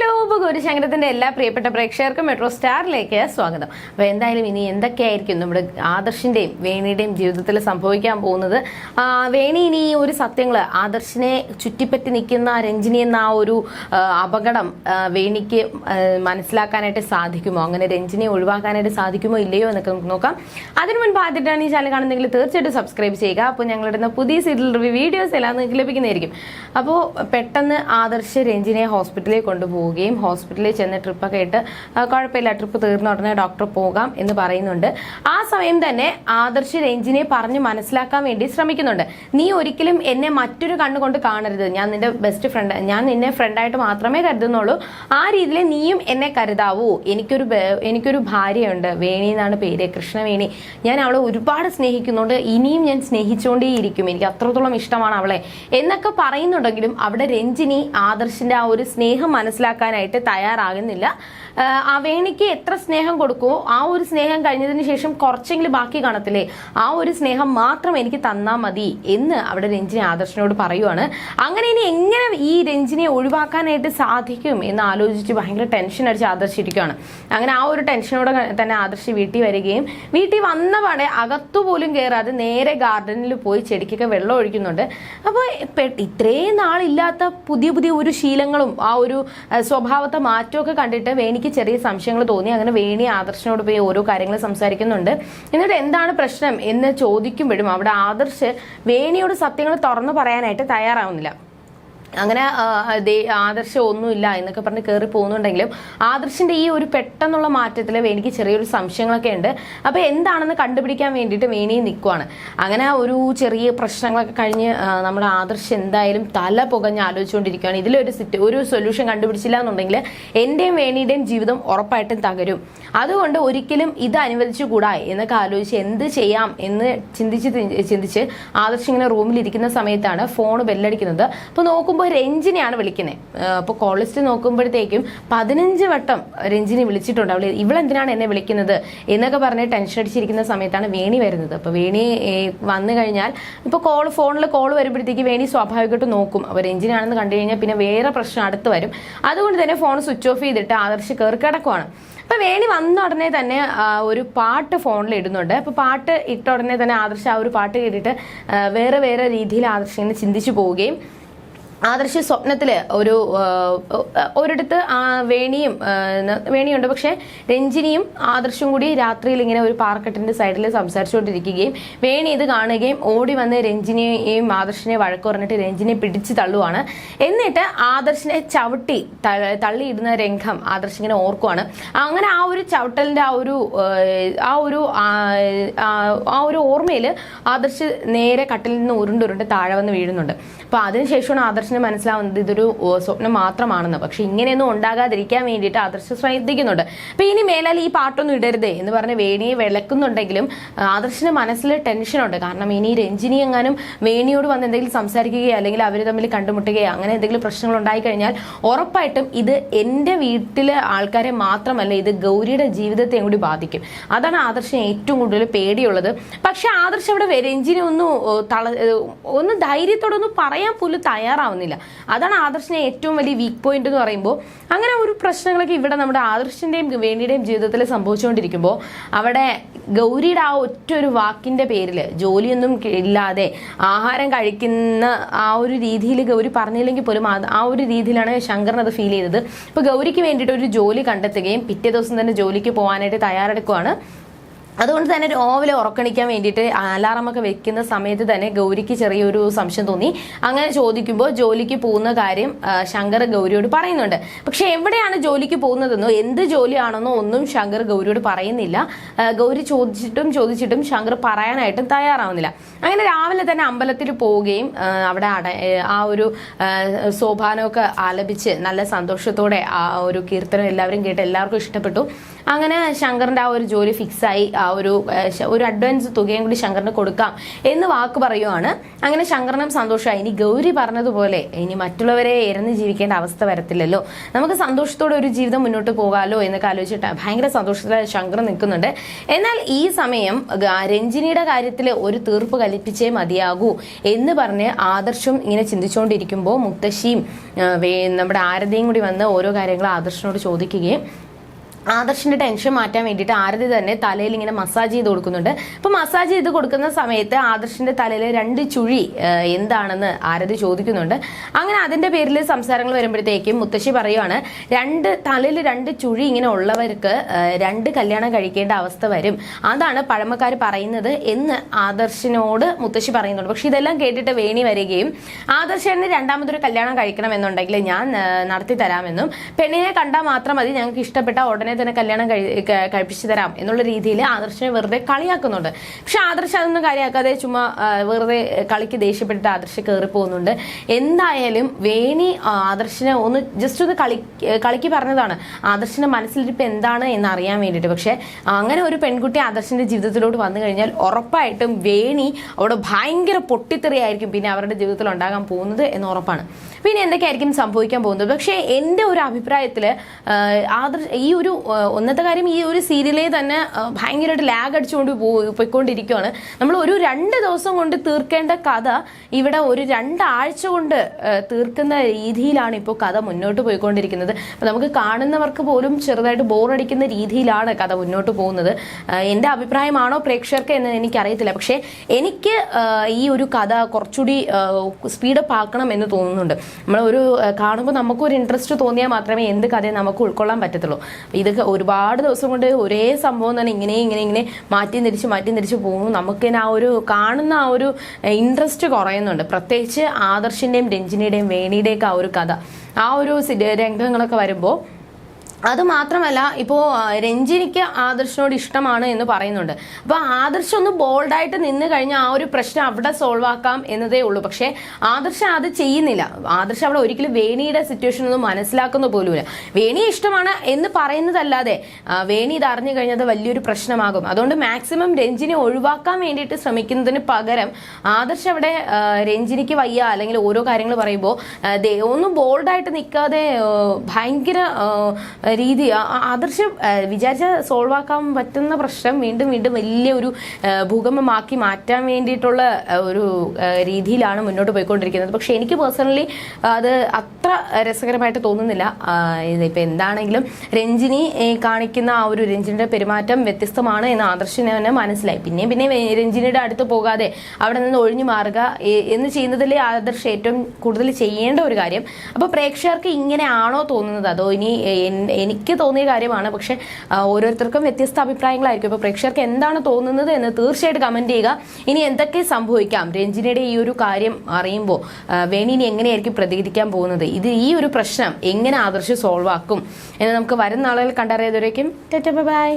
Hello ഗൗരിശങ്കരത്തിന്റെ എല്ലാ പ്രിയപ്പെട്ട പ്രേക്ഷകർക്കും മെട്രോ സ്റ്റാറിലേക്ക് സ്വാഗതം. അപ്പൊ എന്തായാലും ഇനി എന്തൊക്കെയായിരിക്കും നമ്മുടെ ആദർശിന്റെയും വേണിയുടെയും ജീവിതത്തിൽ സംഭവിക്കാൻ പോകുന്നത്? വേണി ഇനി ഈ ഒരു സത്യങ്ങൾ ആദർശിനെ ചുറ്റിപ്പറ്റി നിൽക്കുന്ന രഞ്ജിനി എന്ന ആ ഒരു അപകടം വേണിക്ക് മനസ്സിലാക്കാനായിട്ട് സാധിക്കുമോ? അങ്ങനെ രഞ്ജിനിയെ ഒഴിവാക്കാനായിട്ട് സാധിക്കുമോ ഇല്ലയോ എന്നൊക്കെ നമുക്ക് നോക്കാം. അതിനു മുൻപ് ആദ്യമായിട്ടാണ് ഈ ചാനൽ കാണുന്നെങ്കിൽ തീർച്ചയായിട്ടും സബ്സ്ക്രൈബ് ചെയ്യുക. അപ്പോൾ ഞങ്ങളുടെ പുതിയ സീരിയൽ റിവ്യൂ വീഡിയോസ് എല്ലാം നിങ്ങൾക്ക് ലഭിക്കുന്നതായിരിക്കും. അപ്പോൾ പെട്ടെന്ന് ആദർശ് രഞ്ജിനെ ഹോസ്പിറ്റലിൽ കൊണ്ടുപോവുകയും ഹോസ്പിറ്റലിൽ ചെന്ന് ട്രിപ്പൊക്കെ ഇട്ട് കുഴപ്പമില്ല ട്രിപ്പ് തീർന്ന ഉടനെ ഡോക്ടർ പോകാം എന്ന് പറയുന്നുണ്ട്. ആ സമയം തന്നെ ആദർശ് രഞ്ജിനെ പറഞ്ഞ് മനസ്സിലാക്കാൻ വേണ്ടി ശ്രമിക്കുന്നുണ്ട്. നീ ഒരിക്കലും എന്നെ മറ്റൊരു കണ്ണുകൊണ്ട് കാണരുത്. ഞാൻ നിന്റെ ബെസ്റ്റ് ഫ്രണ്ട് ഞാൻ നിന്നെ ഫ്രണ്ടായിട്ട് മാത്രമേ കരുതുന്നുള്ളൂ. ആ രീതിയിൽ നീയും എന്നെ കരുതാവൂ. എനിക്കൊരു എനിക്കൊരു ഭാര്യയുണ്ട്. വേണി എന്നാണ് പേര്. കൃഷ്ണവേണി. ഞാൻ അവളെ ഒരുപാട് സ്നേഹിക്കുന്നുണ്ട്. ഇനിയും ഞാൻ സ്നേഹിച്ചുകൊണ്ടേയിരിക്കും. എനിക്ക് അത്രത്തോളം ഇഷ്ടമാണ് അവളെ. എന്നൊക്കെ പറയുന്നുണ്ടെങ്കിലും അവിടെ രഞ്ജിനി ആദർശിന്റെ ആ ഒരു സ്നേഹം മനസ്സിലാക്കാനായിട്ട് തയ്യാറാകുന്നില്ല. ആ, ആ വേണിക്ക് എത്ര സ്നേഹം കൊടുക്കുമോ ആ ഒരു സ്നേഹം കഴിഞ്ഞതിന് ശേഷം കുറച്ചെങ്കിലും ബാക്കി കാണത്തില്ലേ? ആ ഒരു സ്നേഹം മാത്രം എനിക്ക് തന്നാൽ മതി എന്ന് അവിടെ രഞ്ജിനി ആദർശനോട് പറയുവാണ്. അങ്ങനെ ഇനി എങ്ങനെ ഈ രഞ്ജിനിയെ ഒഴിവാക്കാനായിട്ട് സാധിക്കും എന്ന് ആലോചിച്ച് ഭയങ്കര ടെൻഷൻ അടിച്ച് ആദർശിരിക്കുകയാണ് അങ്ങനെ ആ ഒരു ടെൻഷനോടെ തന്നെ ആദർശ് വീട്ടിൽ വരികയും വീട്ടിൽ വന്ന പാടെ അകത്തുപോലും കയറാതെ നേരെ ഗാർഡനിൽ പോയി ചെടിക്കൊക്കെ വെള്ളം ഒഴിക്കുന്നുണ്ട്. അപ്പോൾ ഇത്രയും നാളില്ലാത്ത പുതിയ പുതിയ ഒരു ശീലങ്ങളും ആ ഒരു സ്വഭാവത്തെ മാറ്റമൊക്കെ കണ്ടിട്ട് വേണിക്ക് ചെറിയ സംശയങ്ങൾ തോന്നി. അങ്ങനെ വേണി ആദർശനോട് പോയി ഓരോ കാര്യങ്ങൾ സംസാരിക്കുന്നുണ്ട്. എന്നിട്ട് എന്താണ് പ്രശ്നം എന്ന് ചോദിക്കുമ്പോഴും അവിടെ ആദർശ് വേണിയോട് സത്യങ്ങൾ തുറന്നു പറയാനായിട്ട് തയ്യാറാവുന്നില്ല. അങ്ങനെ ആദർശം ഒന്നുമില്ല എന്നൊക്കെ പറഞ്ഞ് കയറി പോകുന്നുണ്ടെങ്കിലും ആദർശിന്റെ ഈ ഒരു പെട്ടെന്നുള്ള മാറ്റത്തിൽ വേണിക്ക് ചെറിയൊരു സംശയങ്ങളൊക്കെ ഉണ്ട്. അപ്പൊ എന്താണെന്ന് കണ്ടുപിടിക്കാൻ വേണ്ടിയിട്ട് വേണി നിൽക്കുവാണ് അങ്ങനെ ഒരു ചെറിയ പ്രശ്നങ്ങളൊക്കെ കഴിഞ്ഞ് നമ്മുടെ ആദർശ് എന്തായാലും തല പുകഞ്ഞ് ആലോചിച്ചുകൊണ്ടിരിക്കുകയാണ്. ഇതിലൊരു സിറ്റ് ഒരു സൊല്യൂഷൻ കണ്ടുപിടിച്ചില്ല എന്നുണ്ടെങ്കിൽ എന്റെയും വേണിയുടെയും ജീവിതം ഉറപ്പായിട്ടും തകരും. അതുകൊണ്ട് ഒരിക്കലും ഇത് അനുവദിച്ചുകൂടാ എന്നൊക്കെ ആലോചിച്ച് എന്ത് ചെയ്യാം എന്ന് ചിന്തിച്ച് ചിന്തിച്ച് ആദർശ് ഇങ്ങനെ റൂമിൽ ഇരിക്കുന്ന സമയത്താണ് ഫോൺ ബെല്ലടിക്കുന്നത്. അപ്പോൾ നോക്കുമ്പോൾ രഞ്ജിനിയാണ് വിളിക്കുന്നത് അപ്പോൾ കോൾ ലിസ്റ്റ് നോക്കുമ്പോഴത്തേക്കും പതിനഞ്ച് വട്ടം രഞ്ജിനി വിളിച്ചിട്ടുണ്ട്. അവൾ ഇവളെന്തിനാണ് എന്നെ വിളിക്കുന്നത് എന്നൊക്കെ പറഞ്ഞ് ടെൻഷൻ അടിച്ചിരിക്കുന്ന സമയത്താണ് വേണി വരുന്നത്. അപ്പോൾ വേണി വന്നു കഴിഞ്ഞാൽ ഇപ്പോൾ കോൾ ഫോണിൽ കോൾ വരുമ്പോഴത്തേക്ക് വേണി സ്വാഭാവികമായിട്ട് നോക്കും. അപ്പോൾ രഞ്ജിനാണെന്ന് കണ്ടു കഴിഞ്ഞാൽ പിന്നെ വേറെ പ്രശ്നം അടുത്ത് വരും. അതുകൊണ്ട് തന്നെ ഫോൺ സ്വിച്ച് ഓഫ് ചെയ്തിട്ട് ആദർശ് കയറി കിടക്കുവാണ്. വേണി വന്ന ഉടനെ തന്നെ ഒരു പാട്ട് ഫോണിൽ ഇടുന്നുണ്ട്. അപ്പോൾ പാട്ട് ഇട്ട ഉടനെ തന്നെ ആദർശ് ആ ഒരു പാട്ട് കേട്ടിട്ട് വേറെ വേറെ രീതിയിൽ ആദർശ് ഇങ്ങനെ ചിന്തിച്ചു പോവുകയും ആദർശ് സ്വപ്നത്തിൽ ഒരു ഒരിടത്ത് വേണിയും വേണിയുണ്ട്. പക്ഷെ രഞ്ജിനിയും ആദർശും കൂടി രാത്രിയിൽ ഇങ്ങനെ ഒരു പാർക്കറ്റിന്റെ സൈഡിൽ സംസാരിച്ചുകൊണ്ടിരിക്കുകയും വേണി ഇത് കാണുകയും ഓടി വന്ന് രഞ്ജിനിയെയും ആദർശിനെ വഴക്ക് പറഞ്ഞിട്ട് രഞ്ജിനെ പിടിച്ച് തള്ളുവാണ്. എന്നിട്ട് ആദർശിനെ ചവിട്ടി തള്ളിയിടുന്ന രംഗം ആദർശ് ഇങ്ങനെ ഓർക്കുവാണ്. അങ്ങനെ ആ ഒരു ചവിട്ടലിന്റെ ആ ഒരു ആ, ഒരു ആ, ഒരു ഓർമ്മയിൽ ആദർശ് നേരെ കട്ടിൽ നിന്ന് ഉരുണ്ടുരുണ്ട് താഴെ വന്ന് വീഴുന്നുണ്ട്. അപ്പൊ അതിനുശേഷമാണ് ആദർശിന് മനസ്സിലാവുന്നത് ഇതൊരു സ്വപ്നം മാത്രമാണെന്ന്. പക്ഷെ ഇങ്ങനെയൊന്നും ഉണ്ടാകാതിരിക്കാൻ വേണ്ടിയിട്ട് ആദർശ് ശ്രദ്ധിക്കുന്നുണ്ട്. അപ്പൊ ഇനി മേലാൽ ഈ പാട്ടൊന്നും ഇടരുതേ എന്ന് പറഞ്ഞ് വേണിയെ വിളക്കുന്നുണ്ടെങ്കിലും ആദർശന് മനസ്സിൽ ടെൻഷനുണ്ട്. കാരണം ഇനി രഞ്ജിനി എങ്ങാനും വേണിയോട് വന്ന് എന്തെങ്കിലും സംസാരിക്കുകയോ അല്ലെങ്കിൽ അവർ തമ്മിൽ കണ്ടുമുട്ടുകയോ അങ്ങനെ എന്തെങ്കിലും പ്രശ്നങ്ങൾ ഉണ്ടായി കഴിഞ്ഞാൽ ഉറപ്പായിട്ടും ഇത് എന്റെ വീട്ടിലെ ആൾക്കാരെ മാത്രമല്ല ഇത് ഗൗരിയുടെ ജീവിതത്തെയും കൂടി ബാധിക്കും. അതാണ് ആദർശന് ഏറ്റവും കൂടുതൽ പേടിയുള്ളത്. പക്ഷെ ആദർശ് അവിടെ രഞ്ജിനി ഒന്നും തള ഒന്ന് ധൈര്യത്തോടെ ഒന്ന് പറയാൻ പോലും തയ്യാറാവുന്നില്ല അതാണ് ആദർശിനെ ഏറ്റവും വലിയ വീക്ക് പോയിന്റ് എന്ന് പറയുമ്പോൾ അങ്ങനെ ഒരു പ്രശ്നങ്ങളൊക്കെ ഇവിടെ നമ്മുടെ ആദർശിന്റെയും വേണിയുടെയും ജീവിതത്തിൽ സംഭവിച്ചുകൊണ്ടിരിക്കുമ്പോൾ അവിടെ ഗൗരിയുടെ ആ ഒറ്റ ഒരു വാക്കിന്റെ പേരിൽ ജോലിയൊന്നും ഇല്ലാതെ ആഹാരം കഴിക്കുന്ന ആ ഒരു രീതിയിൽ ഗൗരി പറഞ്ഞില്ലെങ്കിൽ പോലും ആ ഒരു രീതിയിലാണ് ശങ്കറിന് അത് ഫീൽ ചെയ്തത്. ഇപ്പൊ ഗൗരിക്ക് വേണ്ടിയിട്ട് ഒരു ജോലി കണ്ടെത്തുകയും പിറ്റേ ദിവസം തന്നെ ജോലിക്ക് പോകാനായിട്ട് തയ്യാറെടുക്കുവാണ്. അതുകൊണ്ട് തന്നെ രാവിലെ ഉറക്കണിക്കാൻ വേണ്ടിയിട്ട് അലാറം ഒക്കെ വെക്കുന്ന സമയത്ത് തന്നെ ഗൗരിക്ക് ചെറിയൊരു സംശയം തോന്നി. അങ്ങനെ ചോദിക്കുമ്പോൾ ജോലിക്ക് പോകുന്ന കാര്യം ശങ്കർ ഗൗരിയോട് പറയുന്നുണ്ട്. പക്ഷെ എവിടെയാണ് ജോലിക്ക് പോകുന്നതെന്നോ എന്ത് ജോലിയാണെന്നോ ഒന്നും ശങ്കർ ഗൗരിയോട് പറയുന്നില്ല. ഗൗരി ചോദിച്ചിട്ടും ചോദിച്ചിട്ടും ശങ്കർ പറയാനായിട്ടും തയ്യാറാവുന്നില്ല. അങ്ങനെ രാവിലെ തന്നെ അമ്പലത്തിൽ പോവുകയും അവിടെ അട ആ ഒരു സോപാനമൊക്കെ ആലപിച്ച് നല്ല സന്തോഷത്തോടെ ആ ഒരു കീർത്തനം എല്ലാവരും കേട്ട് എല്ലാവർക്കും ഇഷ്ടപ്പെട്ടു. അങ്ങനെ ശങ്കറിന്റെ ആ ഒരു ജോലി ഫിക്സായി ഒരു ഒരു അഡ്വാൻസ് തുകയും കൂടി ശങ്കറിന് കൊടുക്കാം എന്ന് വാക്ക് പറയുവാണ്. അങ്ങനെ ശങ്കറിനും സന്തോഷമായി. ഇനി ഗൗരി പറഞ്ഞതുപോലെ ഇനി മറ്റുള്ളവരെ ഇരന്ന് ജീവിക്കേണ്ട അവസ്ഥ വരത്തില്ലല്ലോ. നമുക്ക് സന്തോഷത്തോടെ ഒരു ജീവിതം മുന്നോട്ട് പോകാമല്ലോ എന്നൊക്കെ ആലോചിച്ചിട്ട് ഭയങ്കര സന്തോഷത്തിൽ ശങ്കർ നിൽക്കുന്നുണ്ട്. എന്നാൽ ഈ സമയം രഞ്ജിനിയുടെ കാര്യത്തിൽ ഒരു തീർപ്പ് കൽപ്പിച്ചേ മതിയാകൂ എന്ന് പറഞ്ഞ് ആദർശം ഇങ്ങനെ ചിന്തിച്ചുകൊണ്ടിരിക്കുമ്പോൾ മുത്തശ്ശിയും നമ്മുടെ ആരതിയും കൂടി വന്ന് ഓരോ കാര്യങ്ങളും ആദർശനോട് ചോദിക്കുകയും ആദർശിന്റെ ടെൻഷൻ മാറ്റാൻ വേണ്ടിയിട്ട് ആരതി തന്നെ തലയിൽ ഇങ്ങനെ മസാജ് ചെയ്ത് കൊടുക്കുന്നുണ്ട്. അപ്പൊ മസാജ് ചെയ്ത് കൊടുക്കുന്ന സമയത്ത് ആദർശിന്റെ തലയിലെ രണ്ട് ചുഴി എന്താണെന്ന് ആരതി ചോദിക്കുന്നുണ്ട്. അങ്ങനെ അതിന്റെ പേരിൽ സംസാരങ്ങൾ വരുമ്പോഴത്തേക്കും മുത്തശ്ശി പറയുവാണ് രണ്ട് തലയിൽ രണ്ട് ചുഴി ഇങ്ങനെ ഉള്ളവർക്ക് രണ്ട് കല്യാണം കഴിക്കേണ്ട അവസ്ഥ വരും. അതാണ് പഴമക്കാർ പറയുന്നത് എന്ന് ആദർശിനോട് മുത്തശ്ശി പറയുന്നുണ്ട്. പക്ഷെ ഇതെല്ലാം കേട്ടിട്ട് വേണി വരികയും ആദർശന് രണ്ടാമതൊരു കല്യാണം കഴിക്കണം എന്നുണ്ടെങ്കിൽ ഞാൻ നടത്തി തരാമെന്നും പെണ്ണിനെ കണ്ടാൽ മാത്രം മതി ഞങ്ങൾക്ക് ഇഷ്ടപ്പെട്ട ഉടനെ തന്നെ കല്യാണം കഴി- കഴിപ്പിച്ചു തരാം എന്നുള്ള രീതിയിൽ ആദർശനെ വെറുതെ കളിയാക്കുന്നുണ്ട്. പക്ഷെ ആദർശ് അതൊന്നും കളിയാക്കാതെ ചുമ്മാ വെറുതെ കളിക്ക് ദേഷ്യപ്പെട്ടിട്ട് ആദർശ് കയറി പോകുന്നുണ്ട്. എന്തായാലും വേണി ആദർശനെ ഒന്ന് ജസ്റ്റ് ഒന്ന് കളി കളിക്ക് പറഞ്ഞതാണ്. ആദർശിന്റെ മനസ്സിലിരിപ്പ് എന്താണ് എന്ന് അറിയാൻ വേണ്ടിയിട്ട്. പക്ഷെ അങ്ങനെ ഒരു പെൺകുട്ടി ആദർശിന്റെ ജീവിതത്തിലോട്ട് വന്നു കഴിഞ്ഞാൽ ഉറപ്പായിട്ടും വേണി അവിടെ ഭയങ്കര പൊട്ടിത്തെറിയായിരിക്കും പിന്നെ അവരുടെ ജീവിതത്തിൽ ഉണ്ടാകാൻ പോകുന്നത് എന്ന് ഉറപ്പാണ്. പിന്നെ എന്തൊക്കെയായിരിക്കും സംഭവിക്കാൻ പോകുന്നത്? പക്ഷേ എന്റെ ഒരു അഭിപ്രായത്തിൽ ആദർശ ഈ ഒരു ഒന്നത്തെ കാര്യം ഈ ഒരു സീരിയലേ തന്നെ ഭയങ്കരമായിട്ട് ലാഗ് അടിച്ചുകൊണ്ട് പോയിക്കൊണ്ടിരിക്കുകയാണ് നമ്മൾ ഒരു രണ്ട് ദിവസം കൊണ്ട് തീർക്കേണ്ട കഥ ഇവിടെ ഒരു രണ്ടാഴ്ച കൊണ്ട് തീർക്കുന്ന രീതിയിലാണ് ഇപ്പോൾ കഥ മുന്നോട്ട് പോയിക്കൊണ്ടിരിക്കുന്നത്. അപ്പം നമുക്ക് കാണുന്നവർക്ക് പോലും ചെറുതായിട്ട് ബോറടിക്കുന്ന രീതിയിലാണ് കഥ മുന്നോട്ട് പോകുന്നത്. എന്റെ അഭിപ്രായമാണോ പ്രേക്ഷകർക്ക് എന്ന് എനിക്കറിയത്തില്ല. പക്ഷേ എനിക്ക് ഈ ഒരു കഥ കുറച്ചുകൂടി സ്പീഡപ്പ് ആക്കണം എന്ന് തോന്നുന്നുണ്ട്. നമ്മൾ ഒരു കാണുമ്പോൾ നമുക്കൊരു ഇൻട്രസ്റ്റ് തോന്നിയാൽ മാത്രമേ എന്ത് കഥയും നമുക്ക് ഉൾക്കൊള്ളാൻ പറ്റത്തുള്ളൂ. ഇത് ഒരുപാട് ദിവസം കൊണ്ട് ഒരേ സംഭവം തന്നെ ഇങ്ങനെ ഇങ്ങനെ ഇങ്ങനെ മാറ്റി തിരിച്ച് മാറ്റി തിരിച്ച് പോകും നമുക്ക് ആ ഒരു കാണുന്ന ആ ഒരു ഇൻട്രസ്റ്റ് കുറയുന്നുണ്ട്. പ്രത്യേകിച്ച് ആദർശിന്റെയും രഞ്ജിനിയുടെയും വേണിയുടെയൊക്കെ ആ ഒരു കഥ. ആ ഒരു രംഗങ്ങളൊക്കെ വരുമ്പോൾ അത് മാത്രമല്ല ഇപ്പോൾ രഞ്ജിനിക്ക് ആദർശിനോട് ഇഷ്ടമാണ് എന്ന് പറയുന്നുണ്ട്. അപ്പോൾ ആദർശ് ഒന്ന് ബോൾഡായിട്ട് നിന്ന് കഴിഞ്ഞാൽ ആ ഒരു പ്രശ്നം അവിടെ സോൾവ് ആക്കാം എന്നതേ ഉള്ളൂ. പക്ഷേ ആദർശ് അത് ചെയ്യുന്നില്ല. ആദർശ് അവിടെ ഒരിക്കലും വേണിയുടെ സിറ്റുവേഷൻ ഒന്നും മനസ്സിലാക്കുന്ന പോലുമില്ല. വേണി ഇഷ്ടമാണ് എന്ന് പറയുന്നതല്ലാതെ വേണി ഇത് അറിഞ്ഞു കഴിഞ്ഞാൽ അത് വലിയൊരു പ്രശ്നമാകും. അതുകൊണ്ട് മാക്സിമം രഞ്ജിനെ ഒഴിവാക്കാൻ വേണ്ടിയിട്ട് ശ്രമിക്കുന്നതിന് പകരം ആദർശ് അവിടെ രഞ്ജിനിക്ക് വയ്യ. അല്ലെങ്കിൽ ഓരോ കാര്യങ്ങൾ പറയുമ്പോൾ ഒന്ന് ബോൾഡായിട്ട് നിൽക്കാതെ ഭയങ്കര രീതി ആദർശം വിചാരിച്ച സോൾവ് ആക്കാൻ പറ്റുന്ന പ്രശ്നം വീണ്ടും വീണ്ടും വലിയ ഒരു ഭൂകമ്പമാക്കി മാറ്റാൻ വേണ്ടിയിട്ടുള്ള ഒരു രീതിയിലാണ് മുന്നോട്ട് പോയിക്കൊണ്ടിരിക്കുന്നത്. പക്ഷെ എനിക്ക് പേഴ്സണലി അത് അത്ര രസകരമായിട്ട് തോന്നുന്നില്ല. ഇതിപ്പോൾ എന്താണെങ്കിലും രഞ്ജിനി കാണിക്കുന്ന ആ ഒരു രഞ്ജിനിയുടെ പെരുമാറ്റം വ്യത്യസ്തമാണ് എന്ന് ആദർശിന് തന്നെ മനസ്സിലായി. പിന്നെയും പിന്നെ രഞ്ജിനിയുടെ അടുത്ത് പോകാതെ അവിടെ നിന്ന് ഒഴിഞ്ഞു മാറുക എന്ന് ചെയ്യുന്നതിലെ ആദർശ് ഏറ്റവും കൂടുതൽ ചെയ്യേണ്ട ഒരു കാര്യം. അപ്പോൾ പ്രേക്ഷകർക്ക് ഇങ്ങനെയാണോ തോന്നുന്നത്? അതോ ഇനി എനിക്ക് തോന്നിയ കാര്യമാണ് പക്ഷേ ഓരോരുത്തർക്കും വ്യത്യസ്ത അഭിപ്രായങ്ങളായിരിക്കും. അപ്പോൾ പ്രേക്ഷകർക്ക് എന്താണ് തോന്നുന്നത് എന്ന് തീർച്ചയായിട്ടും കമന്റ് ചെയ്യുക. ഇനി എന്തൊക്കെ സംഭവിക്കാം? രഞ്ജിനിയുടെ ഈ ഒരു കാര്യം അറിയുമ്പോൾ വേണി ഇനി എങ്ങനെയായിരിക്കും പ്രതികരിക്കാൻ പോകുന്നത്? ഇത് ഈ ഒരു പ്രശ്നം എങ്ങനെ ആദർശ് സോൾവ് ആക്കും എന്ന് നമുക്ക് വരുന്ന ആളുകൾ കണ്ടറിയാതൊരേക്കും ബൈ